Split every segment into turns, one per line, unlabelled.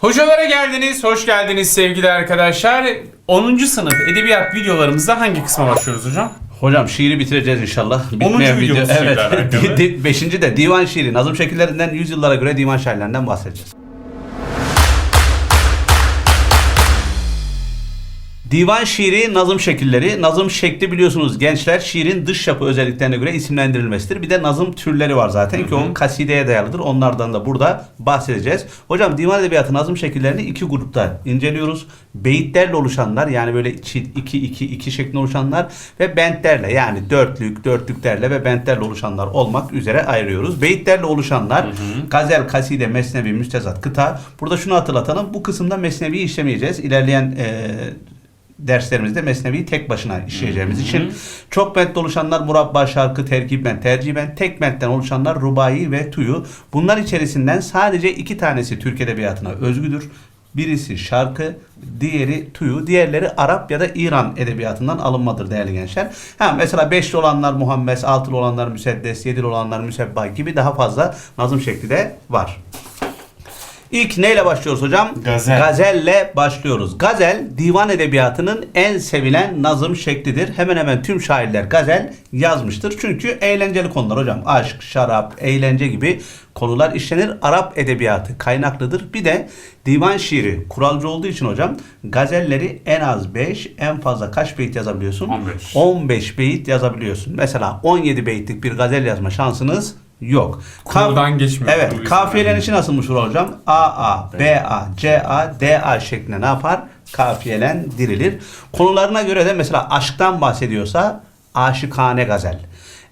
Hocalara geldiniz, hoş geldiniz sevgili arkadaşlar. 10. sınıf edebiyat videolarımızda hangi kısma başlıyoruz hocam?
Hocam şiiri bitireceğiz inşallah.
Onuncu videomuz şiirle
Evet.
alakalı.
Di- di- beşinci de divan şiiri. Nazım şekillerinden yüzyıllara göre divan şairlerinden bahsedeceğiz. Divan şiiri, nazım şekilleri. Nazım şekli biliyorsunuz gençler şiirin dış yapı özelliklerine göre isimlendirilmesidir. Bir de nazım türleri var zaten ki o kasideye dayalıdır. Onlardan da burada bahsedeceğiz. Hocam divan edebiyatı nazım şekillerini iki grupta inceliyoruz. Beyitlerle oluşanlar yani böyle iki iki iki, iki şeklinde oluşanlar ve bentlerle yani dörtlük, dörtlüklerle ve bentlerle oluşanlar olmak üzere ayırıyoruz. Beyitlerle oluşanlar gazel, kaside, mesnevi, müstezat, kıta. Burada şunu hatırlatalım. Bu kısımda mesnevi işlemeyeceğiz. İlerleyen eee derslerimizde Mesnevi'yi tek başına işleyeceğimiz için çok bentli oluşanlar murabba, şarkı, terkip bent, tercih bent, tek bentten oluşanlar rubai ve tuyu. Bunlar içerisinden sadece iki tanesi Türk Edebiyatı'na özgüdür. Birisi şarkı, diğeri tuyu, diğerleri Arap ya da İran edebiyatından alınmadır değerli gençler. Ha, mesela beşli olanlar muhammes, altılı olanlar müseddes, yedili olanlar müsebba gibi daha fazla nazım şekli de var. İlk neyle başlıyoruz hocam?
Gazel.
Gazelle başlıyoruz. Gazel divan edebiyatının en sevilen nazım şeklidir. Hemen hemen tüm şairler gazel yazmıştır. Çünkü eğlenceli konular hocam. Aşk, şarap, eğlence gibi konular işlenir. Arap edebiyatı kaynaklıdır. Bir de divan şiiri kuralcı olduğu için hocam gazelleri en az 5, en fazla kaç beyit yazabiliyorsun?
15.
15 beyit yazabiliyorsun. Mesela 17 beyitlik bir gazel yazma şansınız yok.
Kuruldan geçmiyor.
Evet. Kafiyelerin
yüzünden.
için nasılmış bu hocam? A, A, B, A, C, A, D, A şeklinde ne yapar? Kafiyelendirilir. Konularına göre de mesela aşktan bahsediyorsa aşıkane gazel.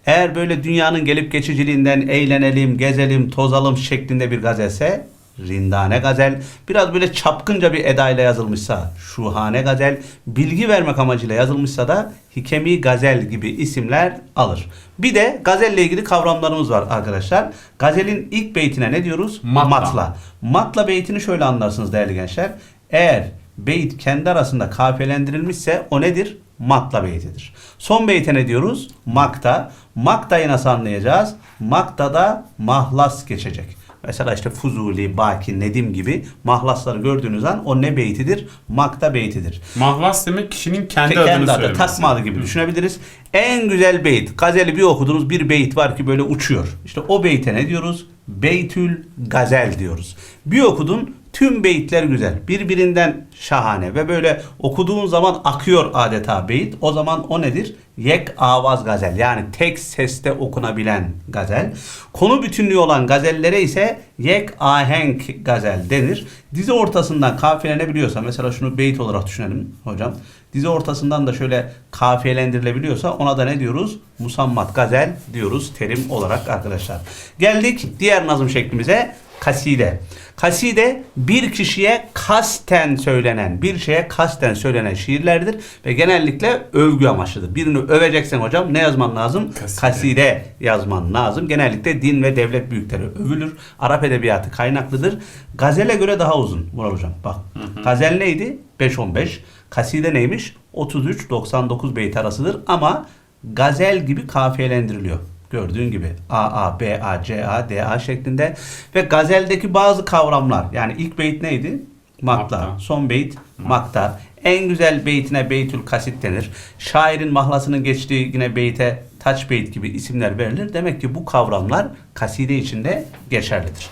Eğer böyle dünyanın gelip geçiciliğinden eğlenelim, gezelim, tozalım şeklinde bir gazelse rindane gazel. Biraz böyle çapkınca bir edayla yazılmışsa şuhane gazel. Bilgi vermek amacıyla yazılmışsa da hikemi gazel gibi isimler alır. Bir de gazelle ilgili kavramlarımız var arkadaşlar. Gazelin ilk beytine ne diyoruz?
Matla.
Matla. Matla beytini şöyle anlarsınız değerli gençler. Eğer beyit kendi arasında kafiyelendirilmişse o nedir? Matla beytidir. Son beyte ne diyoruz? Makta. Maktayı nasıl anlayacağız? Maktada mahlas geçecek. Mesela işte Fuzuli, Baki, Nedim gibi mahlasları gördüğünüz an o ne beytidir? Makta beytidir.
Mahlas demek kişinin kendi,
Kendi
adını
adı,
söylemesi.
adı gibi düşünebiliriz. En güzel beyit. Gazeli bir okudunuz bir beyit var ki böyle uçuyor. İşte o beyte ne diyoruz? Beytül gazel diyoruz. Bir okudun tüm beyitler güzel. Birbirinden şahane ve böyle okuduğun zaman akıyor adeta beyit. O zaman o nedir? Yek avaz gazel yani tek seste okunabilen gazel. Konu bütünlüğü olan gazellere ise yek ahenk gazel denir. Dizi ortasından kafiyelenebiliyorsa mesela şunu beyit olarak düşünelim hocam. Dizi ortasından da şöyle kafiyelendirilebiliyorsa ona da ne diyoruz? Musammat gazel diyoruz terim olarak arkadaşlar. Geldik diğer nazım şeklimize kaside. Kaside bir kişiye kasten söylenen, bir şeye kasten söylenen şiirlerdir ve genellikle övgü amaçlıdır. Birini öveceksen hocam ne yazman lazım?
Kaside.
Kaside yazman lazım. Genellikle din ve devlet büyükleri övülür. Arap edebiyatı kaynaklıdır. Gazele göre daha uzun Murat hocam. Bak. Gazel neydi? 5-15. Kaside neymiş? 33-99 beyt arasıdır ama gazel gibi kafiyelendiriliyor. Gördüğün gibi A, A, B, A, C, A, D, A şeklinde ve gazeldeki bazı kavramlar yani ilk beyt neydi? Makta. Son beyt makta. En güzel beytine beytül kasit denir. Şairin mahlasının geçtiği yine beyte taç beyt gibi isimler verilir. Demek ki bu kavramlar kaside içinde geçerlidir.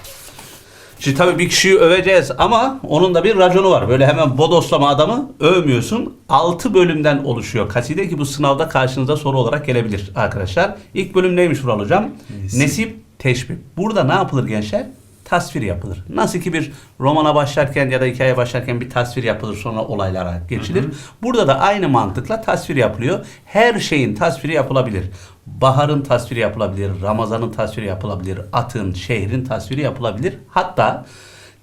Şimdi tabii bir kişiyi öveceğiz ama onun da bir raconu var. Böyle hemen bodoslama adamı övmüyorsun. 6 bölümden oluşuyor kaside ki bu sınavda karşınıza soru olarak gelebilir arkadaşlar. İlk bölüm neymiş Vural Hocam?
Nesip.
Nesip, teşbih. Burada ne yapılır gençler? Tasvir yapılır. Nasıl ki bir romana başlarken ya da hikaye başlarken bir tasvir yapılır sonra olaylara geçilir. Burada da aynı mantıkla tasvir yapılıyor. Her şeyin tasviri yapılabilir. Baharın tasviri yapılabilir, Ramazan'ın tasviri yapılabilir, atın, şehrin tasviri yapılabilir. Hatta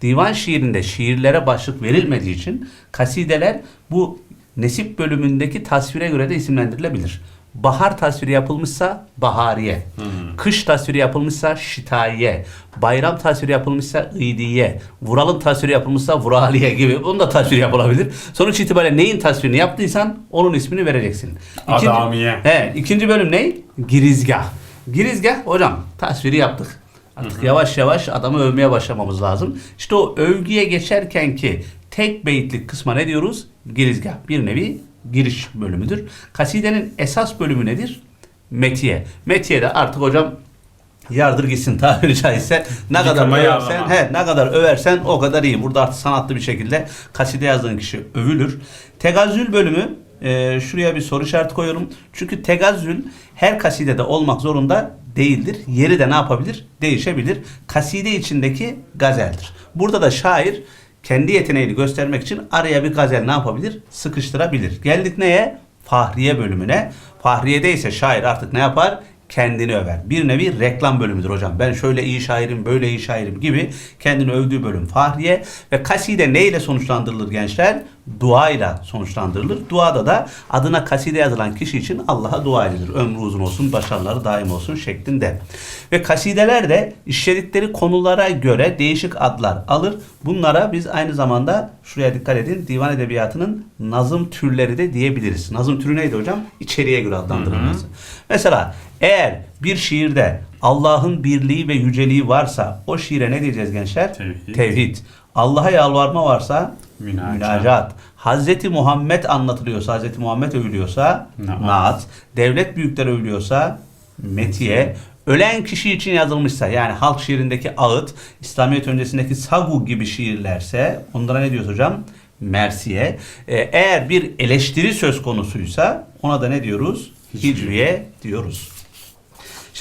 divan şiirinde şiirlere başlık verilmediği için kasideler bu nesip bölümündeki tasvire göre de isimlendirilebilir. Bahar tasviri yapılmışsa bahariye, kış tasviri yapılmışsa şitaiye, bayram tasviri yapılmışsa idiye, Vural'ın tasviri yapılmışsa vuraliye gibi bunun da tasviri yapılabilir. Sonuç itibariyle neyin tasvirini yaptıysan onun ismini vereceksin. İkinci-
Adamiye.
He, ikinci bölüm ne? Girizgah. Girizgah hocam tasviri yaptık. Artık yavaş yavaş adamı övmeye başlamamız lazım. İşte o övgüye geçerken ki tek beyitlik kısma ne diyoruz? Girizgah. Bir nevi giriş bölümüdür. Kasidenin esas bölümü nedir? Metiye. Metiye de artık hocam yardır gitsin tabiri caizse ne kadar översen he, ne kadar översen o kadar iyi. Burada artık sanatlı bir şekilde kaside yazdığın kişi övülür. Tegazzül bölümü e, şuraya bir soru işareti koyuyorum. Çünkü tegazzül her kasidede olmak zorunda değildir. Yeri de ne yapabilir? Değişebilir. Kaside içindeki gazeldir. Burada da şair kendi yeteneğini göstermek için araya bir gazel ne yapabilir? Sıkıştırabilir. Geldik neye? Fahriye bölümüne. Fahriye'de ise şair artık ne yapar? Kendini över. Bir nevi reklam bölümüdür hocam. Ben şöyle iyi şairim, böyle iyi şairim gibi kendini övdüğü bölüm Fahriye ve kaside neyle sonuçlandırılır gençler? Dua ile sonuçlandırılır. Duada da adına kaside yazılan kişi için Allah'a dua edilir. Ömrü uzun olsun, başarıları daim olsun şeklinde. Ve kasideler de işledikleri konulara göre değişik adlar alır. Bunlara biz aynı zamanda şuraya dikkat edin divan edebiyatının nazım türleri de diyebiliriz. Nazım türü neydi hocam? İçeriğe göre adlandırılması. Mesela eğer bir şiirde Allah'ın birliği ve yüceliği varsa o şiire ne diyeceğiz gençler?
Tevhid.
Tevhid. Allah'a yalvarma varsa
Münacat.
münacat. Hazreti Muhammed anlatılıyorsa, Hazreti Muhammed övülüyorsa
Naat.
naat. Devlet büyükleri övülüyorsa metiye. Ölen kişi için yazılmışsa yani halk şiirindeki ağıt, İslamiyet öncesindeki sagu gibi şiirlerse onlara ne diyoruz hocam? Mersiye. Ee, eğer bir eleştiri söz konusuysa ona da ne diyoruz?
Hicriye.
Hicriye diyoruz.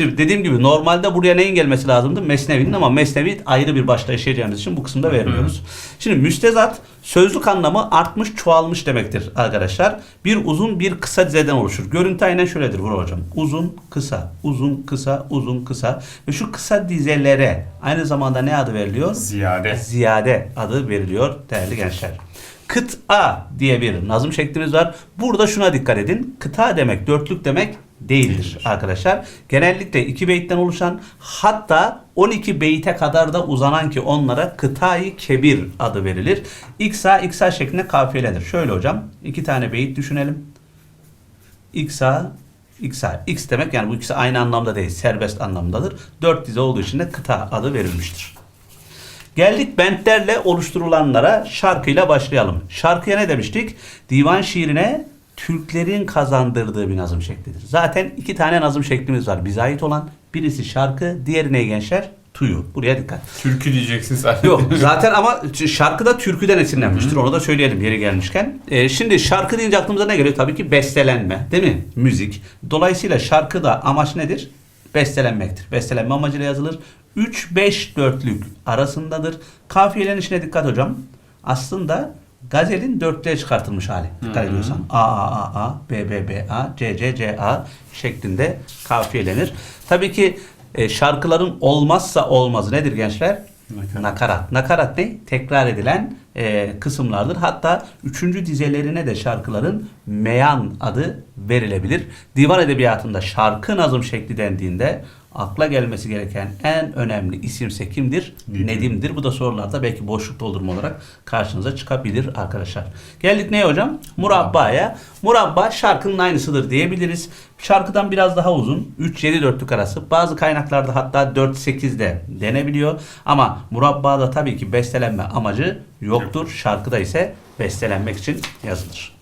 Şimdi dediğim gibi normalde buraya neyin gelmesi lazımdı? Mesnevi'nin ama Mesnevi ayrı bir başta işleyeceğimiz için bu kısımda vermiyoruz. Şimdi müstezat sözlük anlamı artmış çoğalmış demektir arkadaşlar. Bir uzun bir kısa dizeden oluşur. Görüntü aynen şöyledir Vural hocam. Uzun kısa, uzun kısa, uzun kısa ve şu kısa dizelere aynı zamanda ne adı veriliyor?
Ziyade.
ziyade adı veriliyor değerli gençler. Kıta diye bir nazım şeklimiz var. Burada şuna dikkat edin. Kıta demek dörtlük demek değildir arkadaşlar. Genellikle iki beyitten oluşan hatta 12 beyte kadar da uzanan ki onlara kıtayı kebir adı verilir. İksa iksa şeklinde kafiyelenir. Şöyle hocam iki tane beyit düşünelim. İksa İksa. X demek yani bu ikisi aynı anlamda değil. Serbest anlamdadır. Dört dize olduğu için de kıta adı verilmiştir. Geldik bentlerle oluşturulanlara şarkıyla başlayalım. Şarkıya ne demiştik? Divan şiirine Türklerin kazandırdığı bir nazım şeklidir. Zaten iki tane nazım şeklimiz var. Bize ait olan birisi şarkı, diğeri ne gençler? Tuyu. Buraya dikkat.
Türkü diyeceksin zaten.
Yok zaten ama şarkı da türküden esinlenmiştir. Onu da söyleyelim yeri gelmişken. Ee, şimdi şarkı deyince aklımıza ne geliyor? Tabii ki bestelenme değil mi? Müzik. Dolayısıyla şarkı da amaç nedir? Bestelenmektir. Bestelenme amacıyla yazılır. 3-5 dörtlük arasındadır. Kafiyelerin içine dikkat hocam. Aslında gazelin dörtlüğe çıkartılmış hali. Dikkat ediyorsan. A A A A, B B B A, C C C A şeklinde kafiyelenir. Tabii ki e, şarkıların olmazsa olmazı nedir gençler?
Nakarat.
Nakarat. Nakarat ne? Tekrar edilen e, kısımlardır. Hatta üçüncü dizelerine de şarkıların meyan adı verilebilir. Divan edebiyatında şarkı nazım şekli dendiğinde akla gelmesi gereken en önemli isimse kimdir?
Nedim.
Nedim'dir. Bu da sorularda belki boşluk doldurma olarak karşınıza çıkabilir arkadaşlar. Geldik neye hocam? Murabba'ya. Murabba şarkının aynısıdır diyebiliriz. Şarkıdan biraz daha uzun. 3-7 dörtlük arası. Bazı kaynaklarda hatta 4-8 de denebiliyor. Ama murabbada tabii ki bestelenme amacı yoktur. Şarkıda ise bestelenmek için yazılır.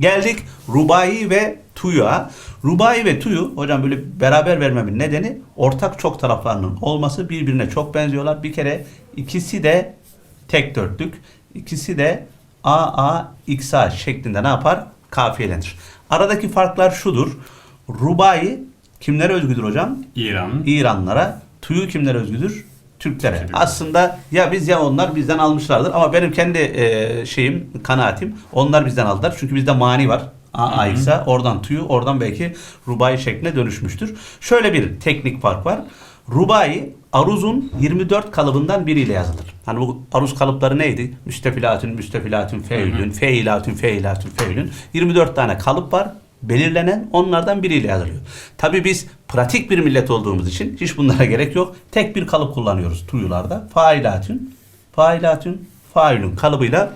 Geldik Rubai ve Tuya. Rubai ve Tuyu hocam böyle beraber vermemin nedeni ortak çok taraflarının olması birbirine çok benziyorlar. Bir kere ikisi de tek dörtlük. ikisi de AA, XA şeklinde ne yapar? Kafiyelenir. Aradaki farklar şudur. Rubai kimlere özgüdür hocam?
İran.
İranlara. Tuyu kimlere özgüdür? Türklere.
Türklere.
Aslında ya biz ya onlar bizden almışlardır ama benim kendi e, şeyim, kanaatim onlar bizden aldılar. Çünkü bizde mani var. A, ise oradan tuyu, oradan belki rubai şekline dönüşmüştür. Şöyle bir teknik fark var. Rubai aruzun 24 kalıbından biriyle yazılır. Hani bu aruz kalıpları neydi? Müstefilatün, müstefilatün, feilün, feilatün, feilatün, feilün. 24 tane kalıp var belirlenen onlardan biriyle yazılıyor. Tabi biz pratik bir millet olduğumuz için hiç bunlara gerek yok. Tek bir kalıp kullanıyoruz tuyularda. Failatün, failatün, failün kalıbıyla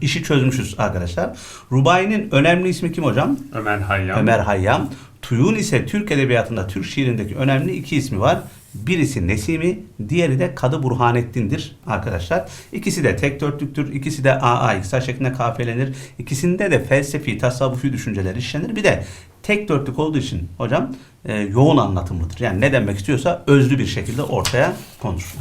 işi çözmüşüz arkadaşlar. Rubai'nin önemli ismi kim hocam?
Ömer Hayyam.
Ömer Hayyam. Tuyun ise Türk edebiyatında, Türk şiirindeki önemli iki ismi var. Birisi Nesimi, diğeri de Kadı Burhanettin'dir arkadaşlar. İkisi de tek dörtlüktür. İkisi de AA, iktisat şeklinde kafelenir. İkisinde de felsefi, tasavvufi düşünceler işlenir. Bir de tek dörtlük olduğu için hocam e, yoğun anlatımlıdır. Yani ne demek istiyorsa özlü bir şekilde ortaya konuşur.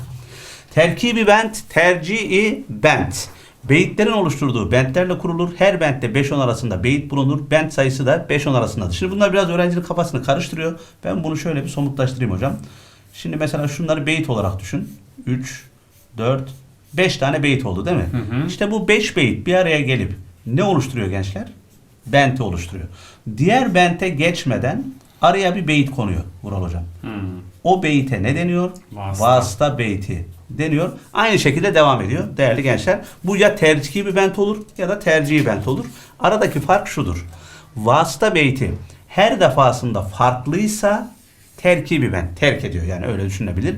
Terkibi bent, tercihi bent. Beyitlerin oluşturduğu bentlerle kurulur. Her bentte 5-10 arasında beyit bulunur. Bent sayısı da 5-10 arasındadır. Şimdi bunlar biraz öğrencinin kafasını karıştırıyor. Ben bunu şöyle bir somutlaştırayım hocam. Şimdi mesela şunları beyit olarak düşün. 3, 4, 5 tane beyit oldu değil mi?
Hı hı.
İşte bu 5 beyit bir araya gelip ne oluşturuyor gençler? Benti oluşturuyor. Diğer bente geçmeden araya bir beyit konuyor Vural hocam.
Hmm.
O beyte ne deniyor?
Vasıta.
Vasıta beyti deniyor. Aynı şekilde devam ediyor değerli gençler. Bu ya tercihi bent olur ya da tercihi bent olur. Aradaki fark şudur. Vasıta beyti her defasında farklıysa terkibi bent terk ediyor yani öyle düşünebilir.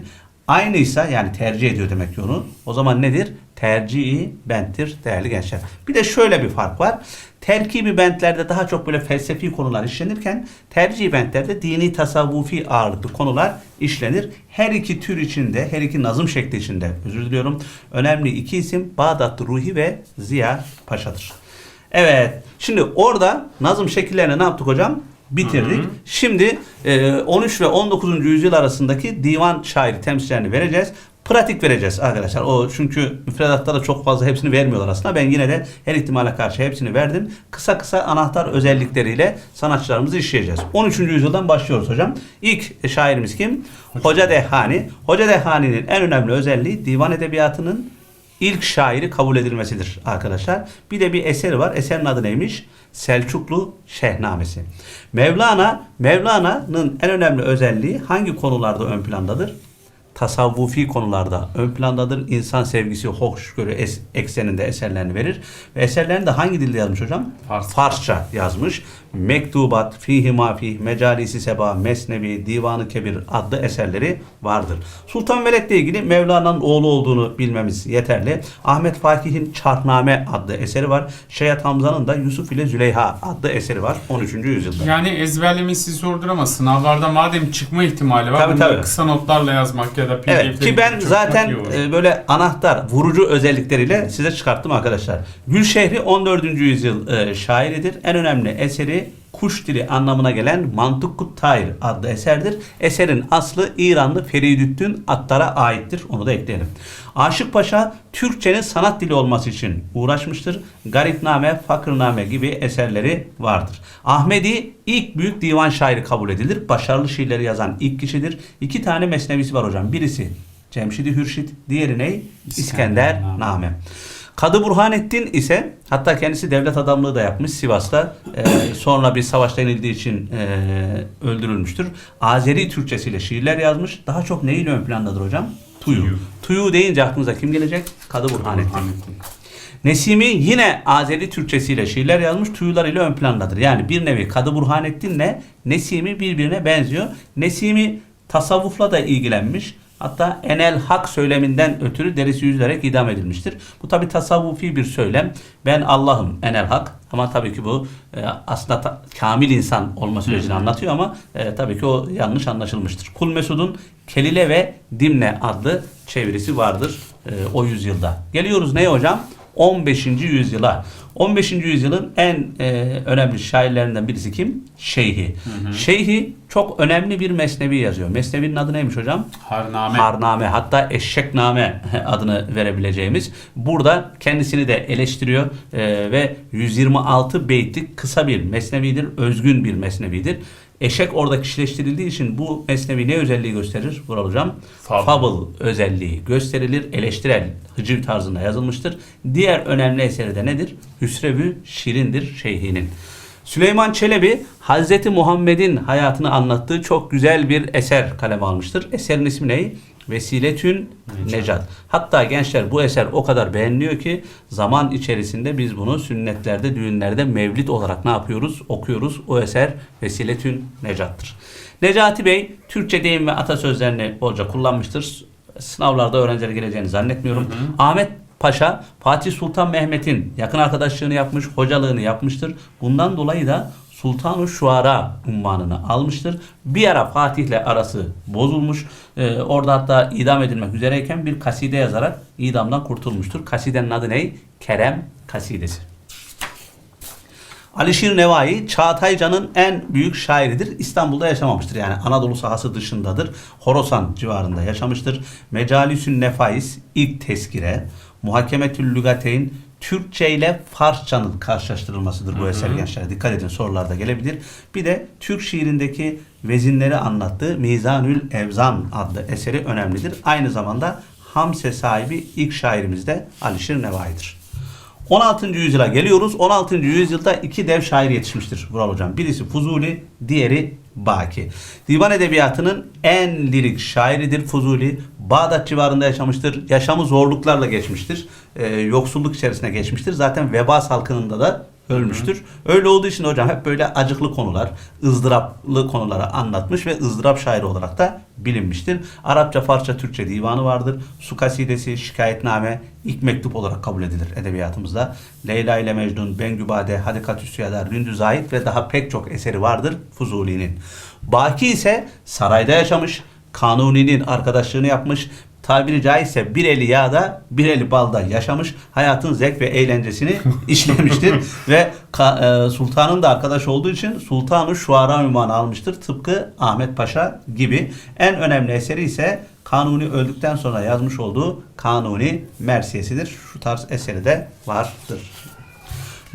Aynıysa yani tercih ediyor demek ki onu. O zaman nedir? Tercihi benttir değerli gençler. Bir de şöyle bir fark var. Terkibi bentlerde daha çok böyle felsefi konular işlenirken tercihi bentlerde dini tasavvufi ağırlıklı konular işlenir. Her iki tür içinde, her iki nazım şekli içinde özür diliyorum. Önemli iki isim Bağdat Ruhi ve Ziya Paşa'dır. Evet. Şimdi orada nazım şekillerini ne yaptık hocam? Bitirdik. Şimdi e, 13 ve 19. yüzyıl arasındaki divan şairi temsillerini vereceğiz. Pratik vereceğiz arkadaşlar. O çünkü müfredatta da çok fazla hepsini vermiyorlar aslında. Ben yine de her ihtimale karşı hepsini verdim. Kısa kısa anahtar özellikleriyle sanatçılarımızı işleyeceğiz. 13. yüzyıldan başlıyoruz hocam. İlk şairimiz kim? Hoca Dehani. Hoca Dehani'nin en önemli özelliği divan edebiyatının ilk şairi kabul edilmesidir arkadaşlar. Bir de bir eseri var. Eserin adı neymiş? Selçuklu Şehnamesi. Mevlana, Mevlana'nın en önemli özelliği hangi konularda ön plandadır? tasavvufi konularda ön plandadır. İnsan sevgisi, hoşgörü es- ekseninde eserlerini verir. Ve eserlerini de hangi dilde yazmış hocam?
Farsça.
Farsça yazmış. Mektubat, Fihi Mafih, Mecalisi Seba, Mesnevi, Divanı Kebir adlı eserleri vardır. Sultan Veled'le ilgili Mevlana'nın oğlu olduğunu bilmemiz yeterli. Ahmet Fakih'in Çarhname adlı eseri var. Şeyh Hamza'nın da Yusuf ile Züleyha adlı eseri var 13. yüzyılda.
Yani ezberlemesi zordur ama sınavlarda madem çıkma ihtimali var
Tabii, tabii.
kısa notlarla yazmak ya da PDF'leri
Evet ki ben zaten e, böyle anahtar vurucu özellikleriyle size çıkarttım arkadaşlar. Gülşehri 14. yüzyıl e, şairidir. En önemli eseri kuş dili anlamına gelen Mantıkkut Tayr adlı eserdir. Eserin aslı İranlı Feridüddin Attar'a aittir. Onu da ekleyelim. Aşık Paşa Türkçenin sanat dili olması için uğraşmıştır. Garipname, Fakırname gibi eserleri vardır. Ahmedi ilk büyük divan şairi kabul edilir. Başarılı şiirleri yazan ilk kişidir. İki tane mesnevisi var hocam. Birisi Cemşidi Hürşit, diğeri ne? İskender Name. Kadı Burhanettin ise hatta kendisi devlet adamlığı da yapmış Sivas'ta. Ee, sonra bir savaşta yenildiği için e, öldürülmüştür. Azeri Türkçesiyle şiirler yazmış. Daha çok neyin ön plandadır hocam? Tuyu.
Tuyu.
Tuyu deyince aklınıza kim gelecek? Kadı Burhanettin.
Burhanettin.
Nesimi yine Azeri Türkçesiyle şiirler yazmış, tuyular ile ön plandadır. Yani bir nevi Kadı Burhanettin'le Nesimi birbirine benziyor. Nesimi tasavvufla da ilgilenmiş. Hatta enel hak söyleminden ötürü derisi yüzülerek idam edilmiştir. Bu tabi tasavvufi bir söylem. Ben Allah'ım enel hak. Ama tabii ki bu e, aslında ta- kamil insan olma sürecini anlatıyor ama e, tabii ki o yanlış anlaşılmıştır. Kul Mesud'un Kelile ve Dimne adlı çevirisi vardır e, o yüzyılda. Geliyoruz neye hocam? 15. yüzyıla. 15. yüzyılın en e, önemli şairlerinden birisi kim? Şeyhi. Şeyhi çok önemli bir mesnevi yazıyor. Mesnevinin adı neymiş hocam?
Harname.
Harname hatta Eşşekname adını verebileceğimiz. Burada kendisini de eleştiriyor e, ve 126 beytlik kısa bir mesnevidir. Özgün bir mesnevidir. Eşek orada kişileştirildiği için bu mesnevi ne özelliği gösterir Vural Hocam?
Fable.
Fable özelliği gösterilir. Eleştirel, hıcıv tarzında yazılmıştır. Diğer önemli eseri de nedir? Hüsrevü Şirindir Şeyhi'nin. Süleyman Çelebi Hazreti Muhammed'in hayatını anlattığı çok güzel bir eser kaleme almıştır. Eserin ismi ne? Vesiletün Necat. Hatta gençler bu eser o kadar beğeniliyor ki zaman içerisinde biz bunu sünnetlerde, düğünlerde mevlid olarak ne yapıyoruz? Okuyoruz. O eser Vesiletün Necat'tır. Necati Bey Türkçe deyim ve atasözlerini bolca kullanmıştır. Sınavlarda öğrencilere geleceğini zannetmiyorum. Ahmet Paşa Fatih Sultan Mehmet'in yakın arkadaşlığını yapmış, hocalığını yapmıştır. Bundan dolayı da Sultan-ı Şuara unvanını almıştır. Bir ara Fatih'le arası bozulmuş. Ee, orada hatta idam edilmek üzereyken bir kaside yazarak idamdan kurtulmuştur. Kasidenin adı ne? Kerem Kasidesi. Alişir Nevai Çağataycan'ın en büyük şairidir. İstanbul'da yaşamamıştır. Yani Anadolu sahası dışındadır. Horasan civarında yaşamıştır. Mecalisün Nefais ilk tezkire, Muhakemetül Lügateyn Türkçe ile Farsçanın karşılaştırılmasıdır bu eser gençler. Dikkat edin sorularda gelebilir. Bir de Türk şiirindeki vezinleri anlattığı Mizanül Evzan adlı eseri önemlidir. Aynı zamanda Hamse sahibi ilk şairimiz de Alişir Nevai'dir. 16. yüzyıla geliyoruz. 16. yüzyılda iki dev şair yetişmiştir Vural Hocam. Birisi Fuzuli, diğeri Baki. Divan edebiyatının en lirik şairidir Fuzuli. Bağdat civarında yaşamıştır. Yaşamı zorluklarla geçmiştir. Ee, yoksulluk içerisine geçmiştir. Zaten veba salgınında da ölmüştür. Öyle olduğu için hocam hep böyle acıklı konular, ızdıraplı konuları anlatmış ve ızdırap şairi olarak da bilinmiştir. Arapça, Farsça, Türkçe divanı vardır. Su kasidesi, şikayetname, ilk mektup olarak kabul edilir edebiyatımızda. Leyla ile Mecnun, Bengübade, Hadikatü Süyadar, Ründü Zahid ve daha pek çok eseri vardır Fuzuli'nin. Baki ise sarayda yaşamış, Kanuni'nin arkadaşlığını yapmış, tabiri caizse bir eli yağda bir eli balda yaşamış hayatın zevk ve eğlencesini işlemiştir ve e, sultanın da arkadaş olduğu için Sultanı Şuara ünvanı almıştır tıpkı Ahmet Paşa gibi en önemli eseri ise Kanuni öldükten sonra yazmış olduğu Kanuni Mersiyesidir. Şu tarz eseri de vardır.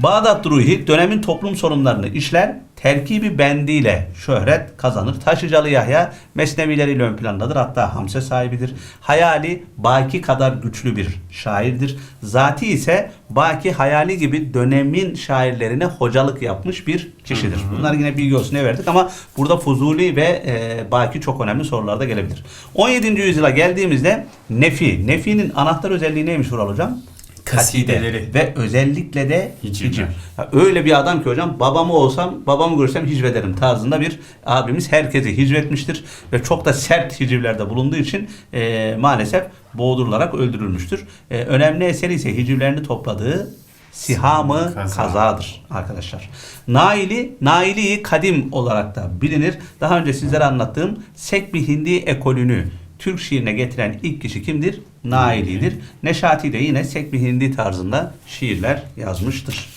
Bağdat Ruhi dönemin toplum sorunlarını işler, terkibi bendiyle şöhret kazanır. Taşıcalı Yahya mesnevileriyle ön plandadır. Hatta hamse sahibidir. Hayali Baki kadar güçlü bir şairdir. Zati ise Baki Hayali gibi dönemin şairlerine hocalık yapmış bir kişidir. Bunlar yine bilgi olsun ne verdik ama burada Fuzuli ve e, Baki çok önemli sorularda gelebilir. 17. yüzyıla geldiğimizde Nefi. Nefi'nin anahtar özelliği neymiş Vural Hocam?
Kasideleri.
ve özellikle de
Hicivler.
hiciv. Ya öyle bir adam ki hocam babamı olsam babamı görsem hicvederim tarzında bir abimiz herkesi hicvetmiştir ve çok da sert hicivlerde bulunduğu için e, maalesef boğdurularak öldürülmüştür. E, önemli eseri ise hicivlerini topladığı Sihamı
Kaza.
Kazadır arkadaşlar. Naili, Naili kadim olarak da bilinir. Daha önce sizlere anlattığım Sekbi Hindi ekolünü Türk şiirine getiren ilk kişi kimdir? Naili'dir. Neşati de yine Sekbi Hindi tarzında şiirler yazmıştır.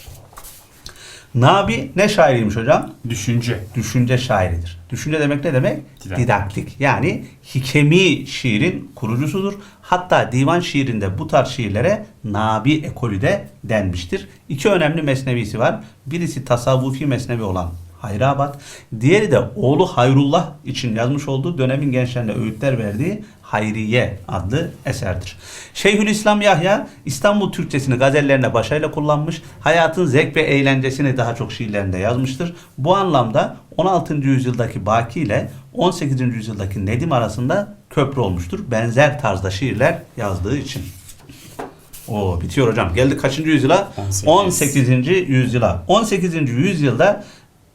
Nabi ne şairiymiş hocam?
Düşünce.
Düşünce şairidir. Düşünce demek ne demek?
Didaktik.
Didaktik. Yani hikemi şiirin kurucusudur. Hatta divan şiirinde bu tarz şiirlere Nabi ekolü de denmiştir. İki önemli mesnevisi var. Birisi tasavvufi mesnevi olan Hayrabat. Diğeri de oğlu Hayrullah için yazmış olduğu dönemin gençlerine öğütler verdiği Hayriye adlı eserdir. Şeyhülislam Yahya İstanbul Türkçesini gazellerine başarıyla kullanmış. Hayatın zevk ve eğlencesini daha çok şiirlerinde yazmıştır. Bu anlamda 16. yüzyıldaki Baki ile 18. yüzyıldaki Nedim arasında köprü olmuştur. Benzer tarzda şiirler yazdığı için. O bitiyor hocam. Geldik kaçıncı yüzyıla?
18.
18. yüzyıla. 18. yüzyılda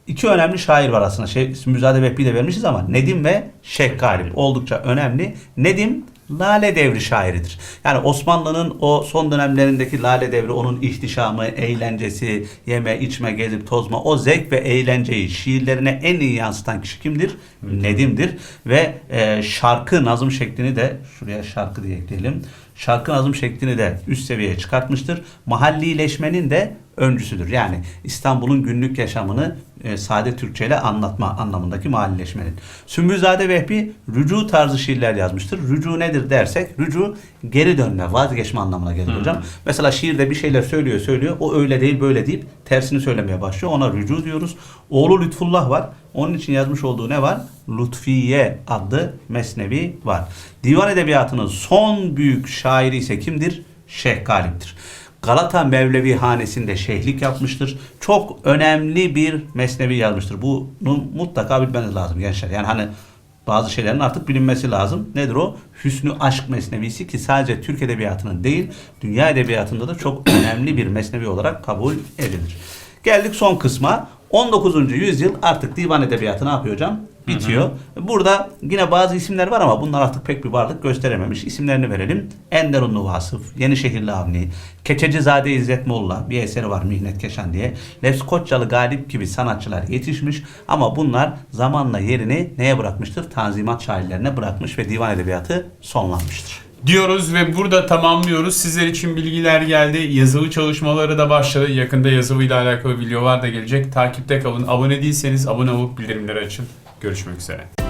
iki önemli şair var aslında. Şey, Müzade Vehbi de vermişiz ama Nedim ve Şeyh Galip oldukça önemli. Nedim Lale Devri şairidir. Yani Osmanlı'nın o son dönemlerindeki Lale Devri, onun ihtişamı, eğlencesi, yeme, içme, gezip tozma, o zevk ve eğlenceyi şiirlerine en iyi yansıtan kişi kimdir? Nedim'dir. Ve e, şarkı nazım şeklini de, şuraya şarkı diye ekleyelim. Şarkı nazım şeklini de üst seviyeye çıkartmıştır. Mahallileşmenin de öncüsüdür. Yani İstanbul'un günlük yaşamını e, sade Türkçe ile anlatma anlamındaki mahallileşmenin. Sümbülzade Vehbi rücu tarzı şiirler yazmıştır. Rücu nedir dersek rücu geri dönme, vazgeçme anlamına gelir hocam. Mesela şiirde bir şeyler söylüyor söylüyor. O öyle değil böyle deyip tersini söylemeye başlıyor. Ona rücu diyoruz. Oğlu Lütfullah var. Onun için yazmış olduğu ne var? Lütfiye adlı mesnevi var. Divan edebiyatının son büyük şairi ise kimdir? Şeyh Galip'tir. Galata Mevlevi hanesinde şeyhlik yapmıştır. Çok önemli bir mesnevi yazmıştır. Bunu mutlaka bilmeniz lazım gençler. Yani hani bazı şeylerin artık bilinmesi lazım. Nedir o? Hüsnü Aşk Mesnevisi ki sadece Türk Edebiyatı'nın değil, dünya edebiyatında da çok önemli bir mesnevi olarak kabul edilir. Geldik son kısma. 19. yüzyıl artık divan edebiyatı ne yapıyor hocam? Bitiyor. Burada yine bazı isimler var ama bunlar artık pek bir varlık gösterememiş. İsimlerini verelim. Ender Unlu Vasıf, Yenişehirli Avni, Keçecizade İzzet Molla bir eseri var Mihnet Keşan diye. Lefs Koçyalı Galip gibi sanatçılar yetişmiş ama bunlar zamanla yerini neye bırakmıştır? Tanzimat şairlerine bırakmış ve divan edebiyatı sonlanmıştır.
diyoruz ve burada tamamlıyoruz. Sizler için bilgiler geldi. Yazılı çalışmaları da başladı. Yakında yazılıyla alakalı videolar da gelecek. Takipte kalın. Abone değilseniz abone olup bildirimleri açın. Görüşmek üzere.